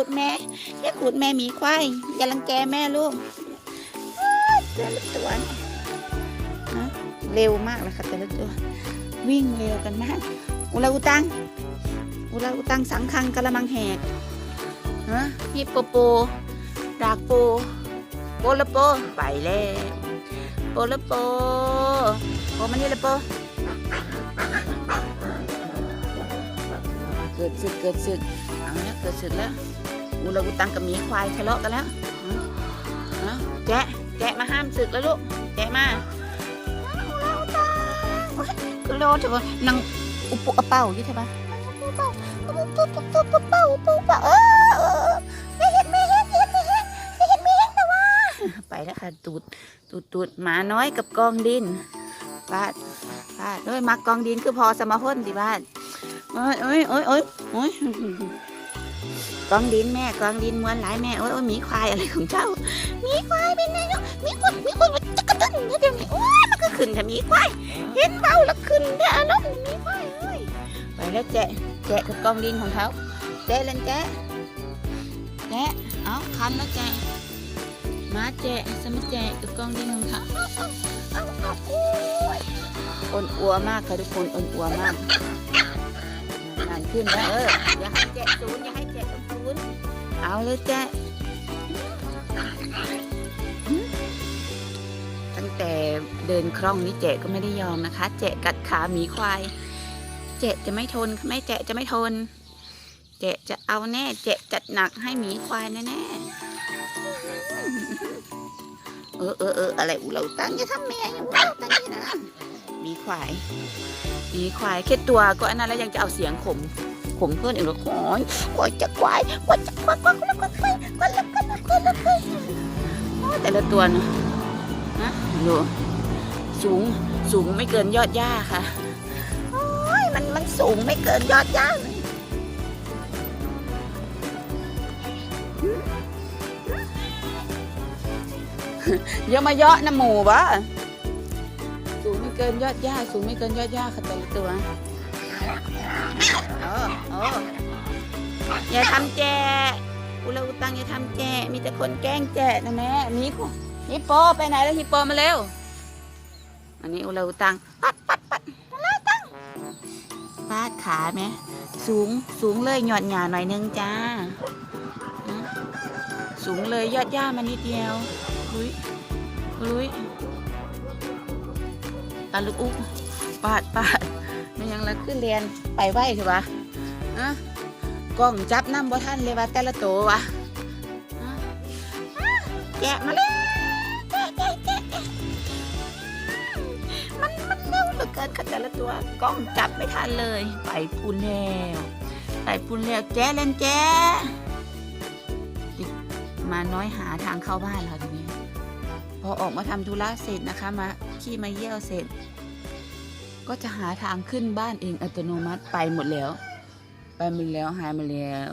ขูดแม่อย่าขูดแม่มีควายอย่ารังแกแม่ลูกแต่ละตัวเนี่ยนะเร็วมากเลยค่ะแต่ละตัว วิ่งเร็วกันมากอุลาอุตังอุลาอุตังสังคังกะละมังแหกฮะฮิปโปโปดากโปโปละโปไปแล้วโปละโปโปมันนี่ละโปเกิดศึกเกิดศึกเอา เนี่ยเกิดศึกแล้วอุลาอุตังกับหมีควายทะเลาะกันแล้วแจ๊ะแจ๊ะมาห้ามศึกแล้วลูกแจ๊ะมาอุลาอุตังโอ๊ยคือโลเถอะวะนางอุปุอเป่าอยู่ใช่ปะอุปุอุปุอุปุอเป่าอุปุเป่าเออไหมไปแล้วค่ะตูดตูดตูดหมาน้อยกับกองดินบาดบาดเอ้ยมักกองดินคือพอสมาพ่นดิบาดโอ้ยโอ้ยโอ้ยโอ้ยโอ้ย กองดินแม่กองดินมวนหลายแม่โอ้ยโอ้ยมีควายอะไรของเจ้า มีควายเป็นไงเนาะมีควายมีควายมันจะกระตุ้นเดี๋ยวนี้โอ้ยมันก็ขึ้นแต่มีควายเห็นเบาแล้วขึ้นเด้อน้องหมีควายเอ้ยไปแล้วแจะแจะกับกองดินของเขาแจะเล่นแจะแจะเอาคันแล้วแจะมาแจะสมัแจะกับกองดินของเขาอาเอาเอาโอ้นอัวมากค่ะทุกคนอ่อนอัวมาก ขึ้นแล้วเอออย่าให้แจกศูนย์อย่าให้แจกตรงศูนย์เอาเลยแจกตั้งแต่เดินคล่องนี่แจกก็ไม่ได้ยอมนะคะ แจกกัดขาหมีควาย แจกจะไม่ทนไม่แจกจะไม่ทน แจกจะเอาแน่ แจกจัดหนักให้หมีควายแน่ๆเออเออเอออะไรอุเราตั้งอย่าทำแม่อย่าอุเราตั้งนี่นะ มีควายมีควายแค่ตัวก็อันนั้นแล้วยังจะเอาเสียงขมขมเพื่อนอีกแล้วโอยโอยจะควายโอยจะควายควายควายควายควายควายควายควายควายควายโอ้ยแต่ละตัวนะนะดูสูงสูงไม่เกินยอดหญ้าค่ะโอ้ยมันมันสูงไม่เกินยอดหญ้าเยอย่ามาเยาะนะหมูวะสูงไม่ เกินยอดหญ้าสูงไม่เกินยอดหญ้าค่ะแต่ละตัวโอ้โอ้อย่าทำแจอุลาอุตังอย่าทำแจมีแต่คนแกล้งแจนะแม่มีคนฮิปโปไปไหนแล้วฮิปโปมาเร็ว อันนี้อุลาอุตังปัดปัดปัดอุลาอุตังปาดขาไหมสูงสูงเลยหยอดหยาหน่อยนึงจ้า สูงเลยยอดหญ้ามานิดเดียวลุยลุย ตาลูกอุ๊กปาดปาดมันยังละขึ้นเรียนไปไหวใช่ปะอะกล้องจับน้ำบ่ท่านเลยว่าแต่ละตัววะแกะมาเลยมันมันเร็วเหลือเกินค่ะแต่ละตัวกล้องจับไม่ทันเลย ไปพูนแล้วไปพูนแล้วแจ้เล่นแจ้มาน้อยหาทางเข้าบ้านแล้วทีนี้ พอออกมาทำธุระเสร็จนะคะมาขี้มาเยี่ยวเสร็จ ก็จะหาทางขึ้นบ้านเองอัตโนมัติไปหมดแล้ว ไปหมดแล้วหายหมดแล้ว